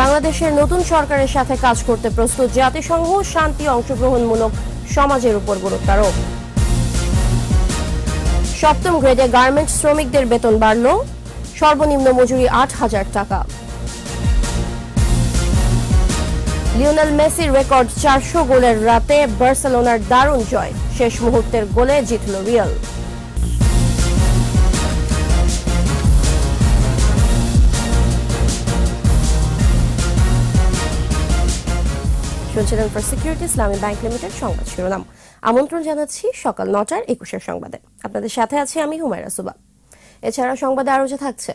বাংলাদেশের নতুন সরকারের সাথে কাজ করতে প্রস্তুত জাতিসংঘ, শান্তি, অংশগ্রহণমূলক সমাজের উপর গুরুত্বারোপ সপ্তম গ্রেডে গার্মেন্টস শ্রমিকদের বেতন বাড়ল। সর্বনিম্ন মজুরি আট হাজার টাকা। লিওনেল মেসির রেকর্ড চারশো গোলের রাতে বার্সেলোনার দারুণ জয়। শেষ মুহূর্তের গোলে জিতল রিয়াল। শুনছিলেন first security Islami bank limited সংবাদ শিরোনাম। আমন্ত্রণ জানাচ্ছি সকাল নটার একুশের সংবাদে। আপনাদের সাথে আছি আমি হুমায়রা সুবা এছাড়া সংবাদে আরও যে থাকছে।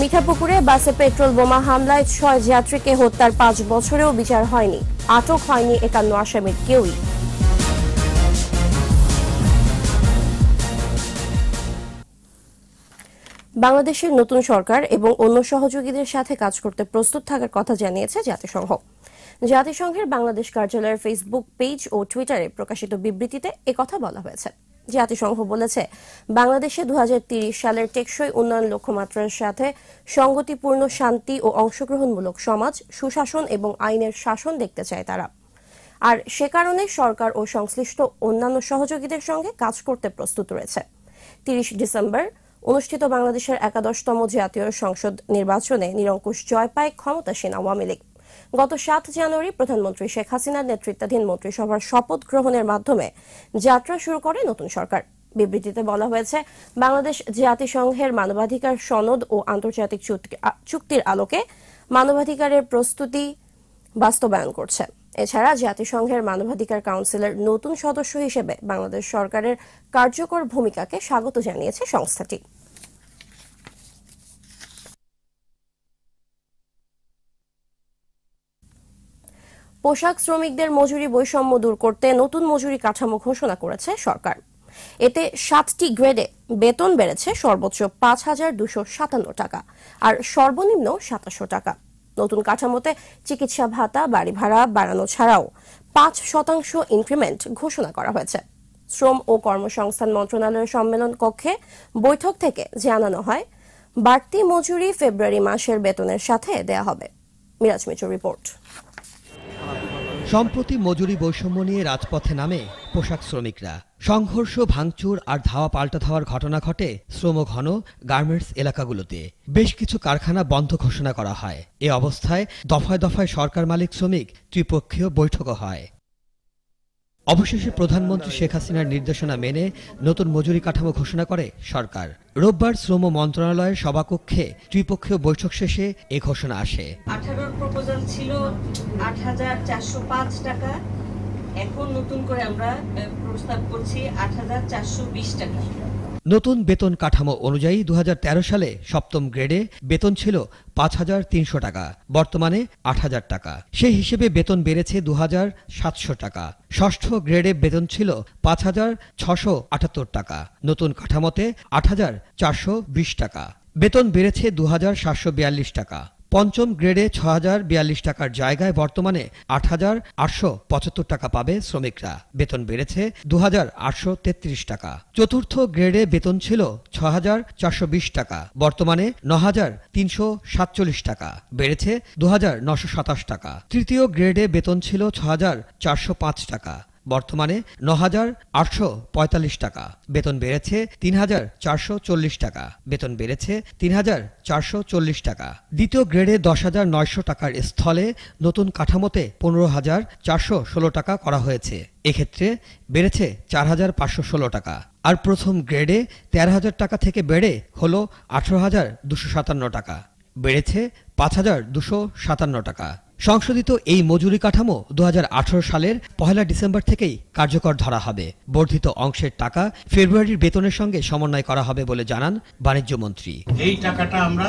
মিঠাপুকুরে বাসে পেট্রোল বোমা হামলায় ছয় যাত্রীকে হত্যার পাঁচ বছরেও বিচার হয়নি। আটক হয়নি একান্ন আসামির কেউই। বাংলাদেশের নতুন সরকার এবং অন্য সহযোগীদের সাথে কাজ করতে প্রস্তুত থাকার কথা জানিয়েছে জাতিসংঘ। জাতিসংঘের বাংলাদেশ কার্যালয়ের ফেসবুক পেজ ও টুইটারে প্রকাশিত বিবৃতিতে একথা বলা হয়েছে। জাতিসংঘ বলেছে, বাংলাদেশে দু সালের টেকসই উন্নয়ন লক্ষ্যমাত্রার সাথে সংগতিপূর্ণ শান্তি ও অংশগ্রহণমূলক সমাজ, সুশাসন এবং আইনের শাসন দেখতে চায় তারা। আর সে কারণে সরকার ও সংশ্লিষ্ট অন্যান্য সহযোগীদের সঙ্গে কাজ করতে প্রস্তুত রয়েছে। তিরিশ ডিসেম্বর অনুষ্ঠিত বাংলাদেশের একাদশতম জাতীয় সংসদ নির্বাচনে নিরঙ্কুশ জয় পায় ক্ষমতাসীন আওয়ামী লীগ। গত সাত জানুয়ারি প্রধানমন্ত্রী শেখ হাসিনার নেতৃত্বাধীন মন্ত্রিসভার শপথ গ্রহণের মাধ্যমে যাত্রা শুরু করে নতুন সরকার। বিবৃতিতে বলা হয়েছে, বাংলাদেশ জাতিসংঘের মানবাধিকার সনদ ও আন্তর্জাতিক চুক্তির আলোকে মানবাধিকারের প্রস্তুতি বাস্তবায়ন করছে। এছাড়া জাতিসংঘের মানবাধিকার কাউন্সিলের নতুন সদস্য হিসেবে বাংলাদেশ সরকারের কার্যকর ভূমিকাকে স্বাগত জানিয়েছে সংস্থাটি। পোশাক শ্রমিকদের মজুরি বৈষম্য দূর করতে নতুন মজুরি কাঠামো ঘোষণা করেছে সরকার। এতে সাতটি গ্রেডে বেতন বেড়েছে সর্বোচ্চ পাঁচ হাজার দুশো সাতান্ন টাকা আর সর্বনিম্ন সাতাশশো টাকা। নতুন কাঠামোতে চিকিৎসা ভাতা, বাড়ি ভাড়া বাড়ানো ছাড়াও পাঁচ শতাংশ ইনক্রিমেন্ট ঘোষণা করা হয়েছে। শ্রম ও কর্মসংস্থান মন্ত্রণালয়ের সম্মেলন কক্ষে বৈঠক থেকে জানানো হয়, বাড়তি মজুরি ফেব্রুয়ারি মাসের বেতনের সাথে দেয়া হবে। মিরাজ মিচুর রিপোর্ট। সম্প্রতি মজুরি বৈষম্য নিয়ে রাজপথে নামে পোশাক শ্রমিকরা। সংঘর্ষ, ভাঙচুর আর ধাওয়া পাল্টা ধাওয়ার ঘটনা ঘটে শ্রম ঘন গার্মেন্টস এলাকাগুলোতে। বেশ কিছু কারখানা বন্ধ ঘোষণা করা হয়। এ অবস্থায় দফায় দফায় সরকার মালিক শ্রমিক ত্রিপক্ষীয় বৈঠকও হয়। অবশেষে প্রধানমন্ত্রী শেখ হাসিনার নির্দেশনা মেনে নতুন মজুরি কাঠামো ঘোষণা করে সরকার। রোববার শ্রম মন্ত্রণালয়ের সভাকক্ষে ত্রিপক্ষীয় বৈঠক শেষে এ ঘোষণা আসে। আঠারোর প্রপোজাল ছিল আট হাজার চারশো পাঁচ টাকা। এখন নতুন করে আমরা প্রস্তাব করছি আট হাজার চারশো বিশ টাকা। নতুন বেতন কাঠামো অনুযায়ী দু হাজার তেরো সালে সপ্তম গ্রেডে বেতন ছিল পাঁচ হাজার তিনশো টাকা, বর্তমানে আট হাজার টাকা। সেই হিসেবে বেতন বেড়েছে দু হাজার সাতশো টাকা। ষষ্ঠ গ্রেডে বেতন ছিল পাঁচ হাজার ছশো আটাত্তর টাকা। নতুন কাঠামোতে আট হাজার চারশো বিশ টাকা। বেতন বেড়েছে দু হাজার সাতশো বিয়াল্লিশ টাকা। পঞ্চম গ্রেডে ছ হাজার বিয়াল্লিশ টাকার জায়গায় বর্তমানে আট হাজার আটশো পঁচাত্তর টাকা পাবে শ্রমিকরা। বেতন বেড়েছে দু হাজার আটশো তেত্রিশ টাকা। চতুর্থ গ্রেডে বেতন ছিল ছ হাজার চারশো বিশ টাকা, বর্তমানে ন হাজার তিনশো সাতচল্লিশ টাকা। বেড়েছে দু হাজার নশো সাতাশ টাকা। তৃতীয় গ্রেডে বেতন ছিল ছ হাজার চারশো পাঁচ টাকা। বর্তমানে ন হাজার আটশো পঁয়তাল্লিশ টাকা। বেতন বেড়েছে তিন হাজার চারশো চল্লিশ টাকা। বেতন বেড়েছে তিন হাজার চারশো চল্লিশ টাকা। দ্বিতীয় গ্রেডে দশ হাজার নয়শো টাকার স্থলে নতুন কাঠামোতে পনেরো হাজার চারশো ষোলো টাকা করা হয়েছে। এক্ষেত্রে বেড়েছে চার হাজার পাঁচশো ষোলো টাকা। আর প্রথম গ্রেডে তেরো হাজার টাকা থেকে বেড়ে হল আঠারো হাজার দুশো সাতান্ন টাকা। বেড়েছে পাঁচ হাজার দুশো সাতান্ন টাকা। সংশোধিত এই মজুরি কাঠামো দু হাজার আঠারো সালের পহেলা ডিসেম্বর থেকেই কার্যকর ধরা হবে। বর্ধিত অংশের টাকা ফেব্রুয়ারির বেতনের সঙ্গে সমন্বয় করা হবে বলে জানান বাণিজ্য মন্ত্রী এই টাকাটা আমরা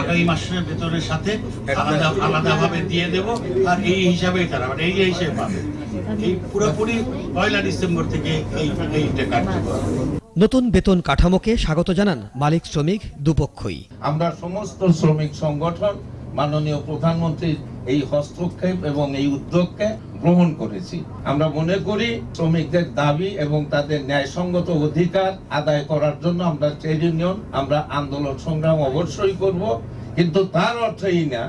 আগামী মাসের বেতনের সাথে আলাদা আলাদাভাবে দিয়ে দেব আর এই হিসাবেই তারা মানে এই হিসেবে পাবে। এই পুরোপুরি পয়লা ডিসেম্বর থেকে এই এইটা কার্যকর। নতুন বেতন কাঠামোকে স্বাগত জানান মালিক শ্রমিক দুপক্ষই। আমরা সমস্ত শ্রমিক সংগঠন মাননীয় প্রধানমন্ত্রীর এই হস্তক্ষেপ এবং এই উদ্যোগকে গ্রহণ করেছি। আমরা মনে করি শ্রমিকদের দাবি এবং তাদের ন্যায়সঙ্গত অধিকার আদায় করার জন্য আমরা ট্রেড ইউনিয়ন, আমরা আন্দোলন সংগ্রাম অবশ্যই করব। কিন্তু তার অর্থ এই না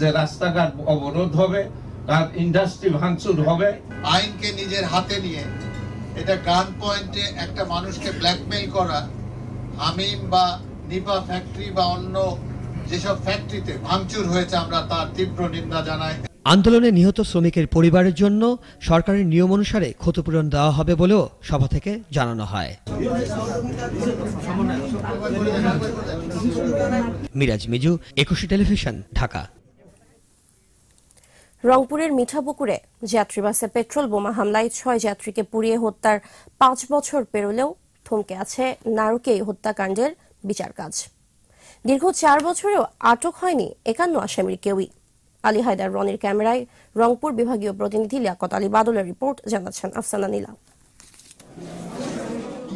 যে রাস্তাঘাট অবরোধ হবে তার ইন্ডাস্ট্রি ভাঙচুর হবে। আইনকে নিজের হাতে নিয়ে এটা গান পয়েন্টে একটা মানুষকে ব্ল্যাকমেইল করা, হামিম বা নিপা ফ্যাক্টরি বা অন্য যেসব ফ্যাক্টরিতে ভাঙচুর হয়েছে আমরা তার তীব্র নিন্দা জানাই। আন্দোলনে নিহত শ্রমিকের পরিবারের জন্য সরকারের নিয়ম অনুসারে ক্ষতিপূরণ দেওয়া হবে বলেও সভা থেকে জানানো হয়। মিরাজ মিজু একুশে টেলিভিশন ঢাকা। রংপুরের মিঠাপুকুরে যাত্রীবাসে পেট্রোল বোমা হামলায় ছয় যাত্রীকে পুড়িয়ে হত্যার পাঁচ বছর পেরোলেও থমকে আছে নারকেই হত্যাকাণ্ডের বিচার কাজ দীর্ঘ চার বছরেও আটক হয়নি একান্ন আসামির কেউই। আলী হায়দার রনির ক্যামেরায় রংপুর বিভাগীয় প্রতিনিধি লিয়াকত আলী বাদলের রিপোর্ট জানাচ্ছেন আফসানা নীলা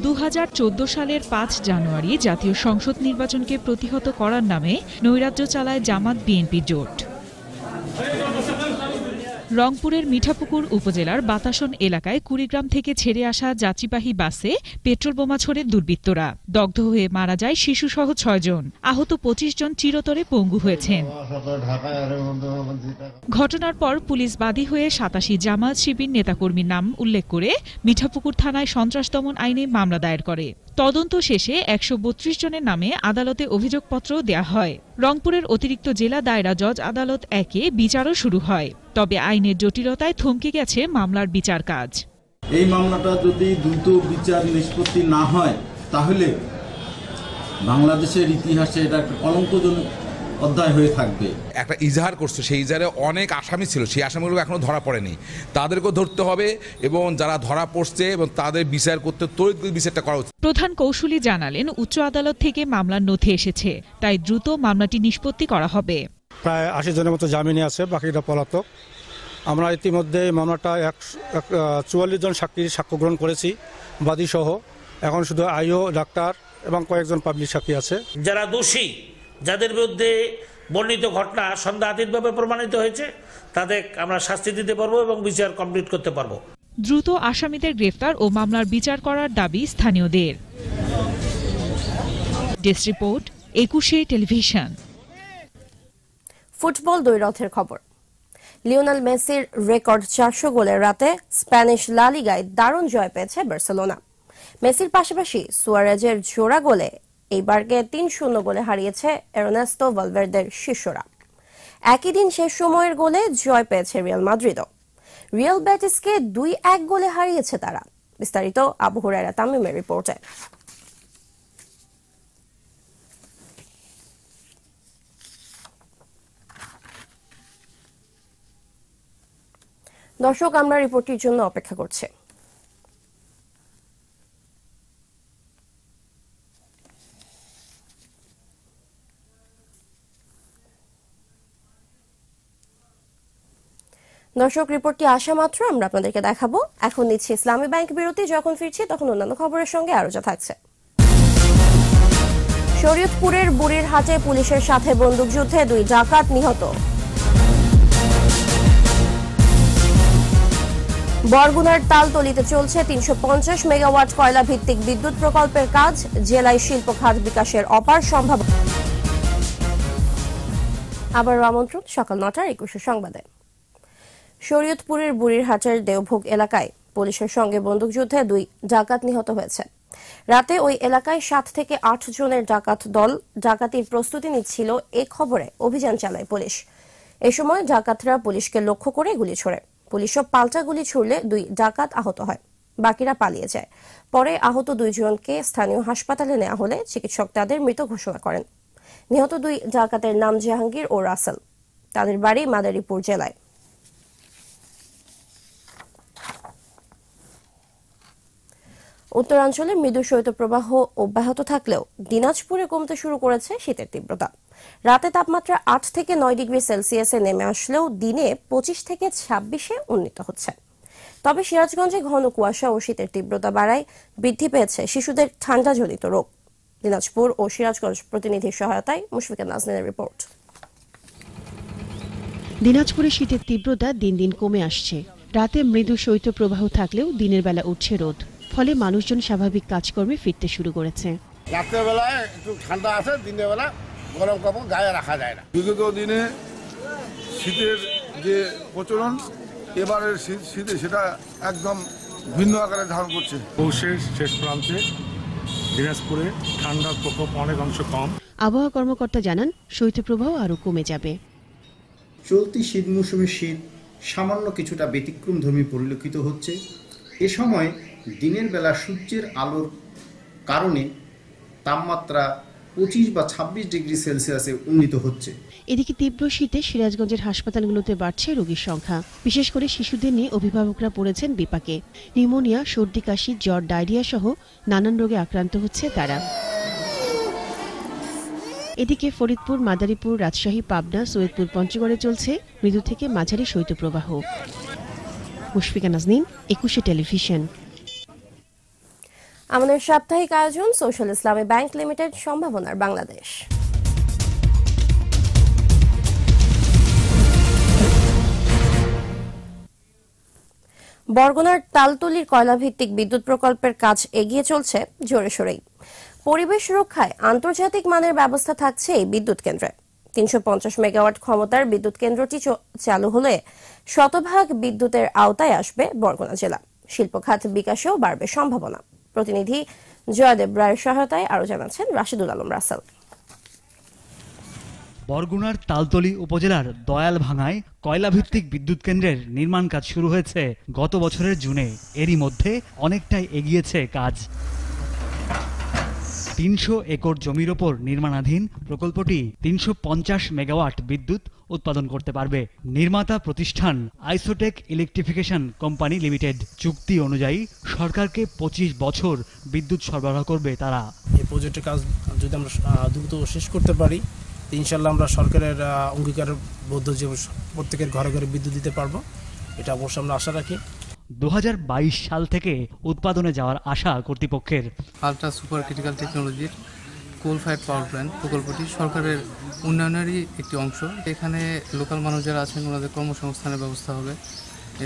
দু হাজার চোদ্দ সালের পাঁচ জানুয়ারি জাতীয় সংসদ নির্বাচনকে প্রতিহত করার নামে নৈরাজ্য চালায় জামাত বিএনপি জোট। রংপুরের মিঠাপুকুর উপজেলার বাতাসন এলাকায় কুড়িগ্রাম থেকে ছেড়ে আসা যাত্রীবাহী বাসে পেট্রোল বোমা ছোড়ে দুর্বৃত্তরা। দগ্ধ হয়ে মারা যায় শিশুসহ ছয়জন আহত পঁচিশ জন চিরতরে পঙ্গু হয়েছেন। ঘটনার পর পুলিশ বাদী হয়ে সাতাশি জামাত শিবির নেতাকর্মীর নাম উল্লেখ করে মিঠাপুকুর থানায় সন্ত্রাস দমন আইনে মামলা দায়ের করে। তদন্ত শেষে একশো বত্রিশ জনের নামে আদালতে অভিযোগপত্র দেয়া হয়। রংপুরের অতিরিক্ত জেলা দায়রা জজ আদালত একে বিচারও শুরু হয়। তবে আইনের জটিলতায় থমকে গেছে মামলার বিচার কাজ। এই মামলাটা যদি দ্রুত বিচার নিষ্পত্তি না হয়, তাহলে বাংলাদেশের ইতিহাসে এটা একটা কলঙ্কজনক অধ্যায় হয়ে থাকবে। একটা ইজাহার করছে সেই ইজাহারে অনেক আসামি ছিল সেই আসামিগুলো এখনও ধরা পড়েনি। তাদেরকেও ধরতে হবে এবং যারা ধরা পড়ছে এবং তাদের বিচার করতে তড়িৎ বিচারটা করা উচিত। প্রধান কৌশলী জানালেন উচ্চ আদালত থেকে মামলার নথি এসেছে তাই দ্রুত মামলাটি নিষ্পত্তি করা হবে। প্রায় আশি জনের মতো জামিনে আছে বাকিটা পলাতক। আমরা ইতিমধ্যে মামলাটা এক চুয়াল্লিশ জন সাক্ষীর সাক্ষ্য গ্রহণ করেছি বাদী সহ এখন শুধু আইও ডাক্তার এবং কয়েকজন পাবলিক সাক্ষী আছে। যারা দোষী যাদের বিরুদ্ধে বর্ণিত ঘটনা সন্দেহাতীতভাবে প্রমাণিত হয়েছে তাদের আমরা শাস্তি দিতে পারব এবং বিচার কমপ্লিট করতে পারব। দ্রুত আসামিদের গ্রেফতার ও মামলার বিচার করার দাবি স্থানীয়দের। Desk report Ekushey television. Football দ্বৈরথের খবর। লিওনাল মেসির রেকর্ড চারশো গোলের রাতে স্প্যানিশ লা লিগায় দারুণ জয় পেয়েছে বার্সেলোনা। মেসির পাশাপাশি সুয়ারেজের জোড়া গোলে এইবারকে তিন শূন্য গোলে হারিয়েছে এরোনেস্তো ভলভেরদের শিষ্যরা একই দিন শেষ সময়ের গোলে জয় পেয়েছে রিয়াল মাদ্রিদও। রিয়াল ব্যাটিসকে দুই এক গোলে হারিয়েছে তারা। বিস্তারিত আবু তামিমের রিপোর্টে। দর্শক, আমরা রিপোর্টটির জন্য অপেক্ষা করছি। দর্শক, রিপোর্টটি আসা মাত্র, আমরা আপনাদেরকে দেখাবো। এখন নিচ্ছি ইসলামী ব্যাংক বিরতি, যখন ফিরছি তখন অন্যান্য খবরের সঙ্গে আরও যা থাকছে। শরীয়তপুরের বুড়ির হাটে পুলিশের সাথে বন্দুকযুদ্ধে দুই ডাকাত নিহত। বরগুনার তালতলিতে চলছে তিনশো পঞ্চাশ মেগাওয়াট কয়লা ভিত্তিক বিদ্যুৎ প্রকল্পের কাজ। জেলায় শিল্প খাত বিকাশের অপার সম্ভাবনা। আবার আমন্ত্রণ, সকাল নটার একুশে সংবাদে। শরীয়তপুরের বুড়িরহাটের দেওভোগ এলাকায় পুলিশের সঙ্গে বন্দুকযুদ্ধে দুই ডাকাত নিহত হয়েছে। রাতে ওই এলাকায় সাত থেকে আট জনের ডাকাত দল ডাকাতির প্রস্তুতি নিচ্ছিল এ খবরে অভিযান চালায় পুলিশ। এ সময় ডাকাতরা পুলিশকে লক্ষ্য করে গুলি ছোড়ে। পুলিশও পাল্টা গুলি ছুড়লে দুই ডাকাত আহত হয়। বাকিরা পালিয়ে যায়। পরে আহত দুইজনকে স্থানীয় হাসপাতালে নেওয়া হলে চিকিৎসক তাদের মৃত ঘোষণা করেন। নিহত দুই ডাকাতের নাম জাহাঙ্গীর ও রাসেল। তাদের বাড়ি মাদারীপুর জেলায়। উত্তরাঞ্চলে মৃদু শৈত্যপ্রবাহ অব্যাহত থাকলেও দিনাজপুরে কমতে শুরু করেছে শীতের তীব্রতা। রাতে তাপমাত্রা আট থেকে নয় ডিগ্রি সেলসিয়াসে নেমে আসলেও দিনে পঁচিশ থেকে ছাব্বিশে উন্নীত হচ্ছে। তবে সিরাজগঞ্জে ঘন কুয়াশা ও শীতের তীব্রতা বাড়ায় বৃদ্ধি পেয়েছে শিশুদের ঠান্ডাজনিত রোগ। দিনাজপুর ও সিরাজগঞ্জ প্রতিনিধির সহায়তায় মুশফিকা নাজনীনের রিপোর্ট। দিনাজপুরে শীতের তীব্রতা দিন দিন কমে আসছে। রাতে মৃদু শৈত্যপ্রবাহ থাকলেও দিনের বেলা উঠছে রোদ। ফলে মানুষজন স্বাভাবিক কাজকর্মে ফিরতে শুরু করেছে। রাত্রেবেলায় একটু ঠান্ডা আছে দিনের বেলা গরম কাপড় গায়ে রাখা যায় না। বিগত দিনে শীতের যে প্রচলন এবারের শীত শীতে সেটা একদম ভিন্ন আকারে ধারণ করছে। পৌষের শেষ প্রান্তে দিনাজপুরে ঠান্ডার প্রকোপ অনেক অংশ কম। আবহাওয়া কর্মকর্তা জানান শৈত্যপ্রবাহ আরও কমে যাবে। চলতি শীত মৌসুমের শীত সামান্য কিছুটা ব্যতিক্রম ধর্মী পরিলক্ষিত হচ্ছে। এ সময় দিনের বেলা সূর্যের আলোর কারণে তাপমাত্রা পঁচিশ বা ছাব্বিশ ডিগ্রি সেলসিয়াসে উন্নীত হচ্ছে। এদিকে তীব্র শীতে সিরাজগঞ্জের হাসপাতালগুলোতে বাড়ছে রোগীর সংখ্যা। বিশেষ করে শিশুদের নিয়ে অভিভাবকরা পড়েছেন বিপাকে। নিউমোনিয়া, সর্দি, কাশি, জ্বর, ডায়রিয়া সহ নানান রোগে আক্রান্ত হচ্ছে তারা। এদিকে ফরিদপুর, মাদারীপুর, রাজশাহী, পাবনা, সৈয়দপুর, পঞ্চগড়ে চলছে মৃদু থেকে মাঝারি শৈত্যপ্রবাহ। মুশফিকা নাজনীন, একুশে টেলিভিশন। আমাদের সাপ্তাহিক আয়োজন সোশ্যাল ইসলামী ব্যাংক লিমিটেড, সম্ভাবনার বাংলাদেশ। বরগুনার তালতলির কয়লাভিত্তিক বিদ্যুৎ প্রকল্পের কাজ এগিয়ে চলছে জোরে সোরেই। পরিবেশ রক্ষায় আন্তর্জাতিক মানের ব্যবস্থা থাকছে এই বিদ্যুৎ কেন্দ্রে। তিনশো পঞ্চাশ মেগাওয়াট ক্ষমতার বিদ্যুৎ কেন্দ্রটি চালু হলে শতভাগ বিদ্যুতের আওতায় আসবে বরগুনা জেলা। শিল্পখাত বিকাশেও বাড়বে সম্ভাবনা। প্রতিনিধি জয়দেব রায়ের সহায়তায় আরও জানাচ্ছেন রাশিদুল আলম রাসেল। বরগুনার তালতলি উপজেলার দয়াল ভাঙায় কয়লাভিত্তিক বিদ্যুৎ কেন্দ্রের নির্মাণ কাজ শুরু হয়েছে গত বছরের জুনে। এরই মধ্যে অনেকটাই এগিয়েছে কাজ। তিনশো একর জমির ওপর নির্মাণাধীন প্রকল্পটি তিনশো পঞ্চাশ মেগাওয়াট বিদ্যুৎ উৎপাদন করতে পারবে। নির্মাতা প্রতিষ্ঠান আইসোটেক ইলেকট্রিফিকেশন কোম্পানি লিমিটেড। চুক্তি অনুযায়ী সরকারকে পঁচিশ বছর বিদ্যুৎ সরবরাহ করবে তারা। এই প্রজেক্টের কাজ যদি আমরা দ্রুত শেষ করতে পারি ইনশাল্লাহ আমরা সরকারের আহ, অঙ্গীকারের বদ্ধ যে প্রত্যেকের ঘরে ঘরে বিদ্যুৎ দিতে পারব। এটা অবশ্যই আমরা আশা রাখি। দু হাজার বাইশ সাল থেকে উৎপাদনে যাওয়ার আশা কর্তৃপক্ষের। আলট্রা সুপার ক্রিটিক্যাল টেকনোলজির কোল ফায়ার পাওয়ার প্ল্যান্ট প্রকল্পটি সরকারের উন্নয়নেরই একটি অংশ। এখানে লোকাল মানুষ যারা আছেন, ওনাদের কর্মসংস্থানের ব্যবস্থা হবে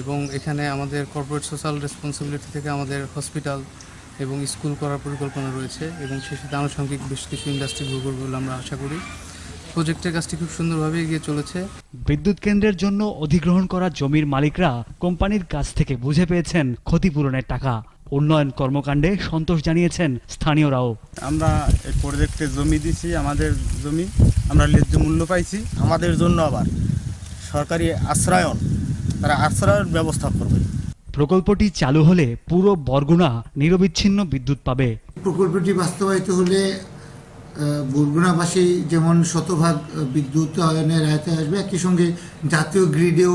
এবং এখানে আমাদের কর্পোরেট সোশ্যাল রেসপন্সিবিলিটি থেকে আমাদের হসপিটাল এবং স্কুল করার পরিকল্পনা রয়েছে এবং সেই সাথে আনুষঙ্গিক বেশ কিছু ইন্ডাস্ট্রি গ্রো করবে বলে আমরা আশা করি। প্রজেক্টের কাজটি খুব সুন্দরভাবে এগিয়ে চলেছে। বিদ্যুৎ কেন্দ্রের জন্য অধিগ্রহণ করা জমির মালিকরা কোম্পানির কাছ থেকে বুঝে পেয়েছেন ক্ষতিপূরণের টাকা। উন্নয়ন কর্মকাণ্ডে সন্তোষ জানিয়েছেন স্থানীয়রাও। আমরা এই প্রজেক্টে জমি দিছি আমাদের জমি। আমরা ন্যায্য মূল্য পাইছি আমাদের জন্য আবার সরকারি আশ্রয়ন তারা আশ্রয়ের ব্যবস্থা করবে। প্রকল্পটি চালু হলে পুরো বরগুনা নিরবিচ্ছিন্ন বিদ্যুৎ পাবে। প্রকল্পটি বাস্তবায়িত হলে বরগুনাবাসী যেমন শতভাগ বিদ্যুৎ বিদ্যুতায়নের আয়তায় আসবে একই সঙ্গে জাতীয় গ্রিডেও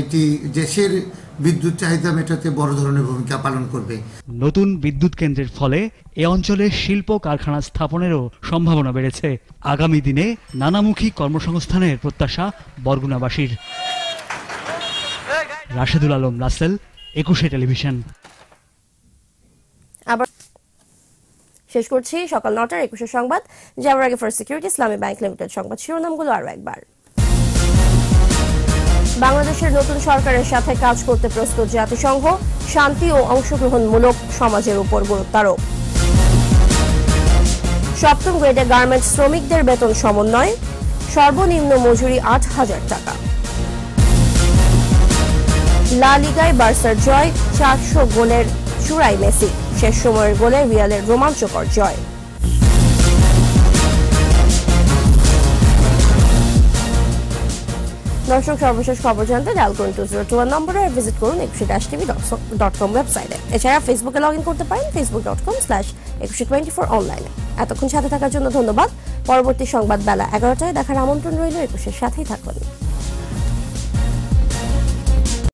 এটি দেশের বিদ্যুৎ চাহিদা মেটাতে বড় ধরনের ভূমিকা পালন করবে। নতুন বিদ্যুৎ কেন্দ্রের ফলে এ অঞ্চলে শিল্প কারখানা স্থাপনেরও সম্ভাবনা বেড়েছে। আগামী দিনে নানামুখী কর্মসংস্থানের প্রত্যাশা বরগুনাবাসীর। রাশেদুল আলম রাসেল একুশে টেলিভিশন। আবার শেষ করছি সকাল নটার একুশে সংবাদ। যাওয়ার আগে first security Islami bank limited সংবাদ শিরোনামগুলো আরও একবার। বাংলাদেশের নতুন সরকারের সাথে কাজ করতে প্রস্তুত জাতিসংঘ, শান্তি ও অংশগ্রহণমূলক সমাজের উপর গুরুত্ব আরোপ। সপ্তম গ্রেডে গার্মেন্টস শ্রমিকদের বেতন সমন্বয়, সর্বনিম্ন মজুরি আট হাজার টাকা। লা লিগায় বার্সার জয়, চারশো গোলের চূড়াই মেসি। শেষ সময়ের গোলে রিয়ালের রোমাঞ্চকর জয়। দর্শক, সর্বশেষ খবর জানতে ডায়াল করুন টু জিরো টু ওয়ান নম্বরে ভিজিট করুন Ekushey dash TV dot com ওয়েবসাইটে এছাড়া ফেসবুকে লগ ইন করতে পারেন Facebook dot com slash Ekushey twenty four অনলাইনে এতক্ষণ সাথে থাকার জন্য ধন্যবাদ। পরবর্তী সংবাদ বেলা এগারোটায় দেখার আমন্ত্রণ রইল একুশের সাথেই থাকুন।